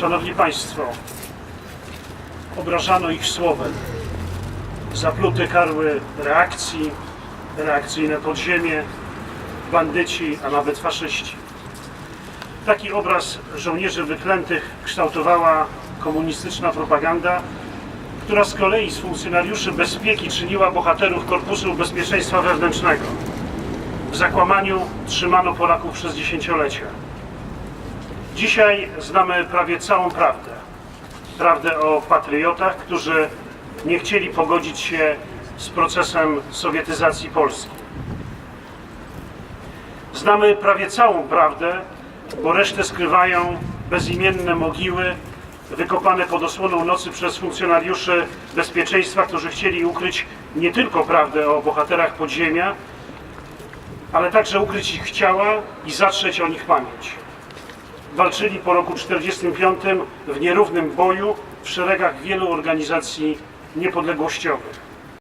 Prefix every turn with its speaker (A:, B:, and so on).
A: Szanowni Państwo, obrażano ich słowem. Zaplute karły reakcji, reakcyjne podziemie, bandyci, a nawet faszyści. Taki obraz żołnierzy wyklętych kształtowała komunistyczna propaganda, która z kolei z funkcjonariuszy bezpieki czyniła bohaterów Korpusu Bezpieczeństwa Wewnętrznego. W zakłamaniu trzymano Polaków przez dziesięciolecia. Dzisiaj znamy prawie całą prawdę. Prawdę o patriotach, którzy nie chcieli pogodzić się z procesem sowietyzacji Polski. Znamy prawie całą prawdę, bo resztę skrywają bezimienne mogiły wykopane pod osłoną nocy przez funkcjonariuszy bezpieczeństwa, którzy chcieli ukryć nie tylko prawdę o bohaterach podziemia, ale także ukryć ich ciała i zatrzeć o nich pamięć. Walczyli po roku 1945 w nierównym boju w szeregach wielu organizacji niepodległościowych.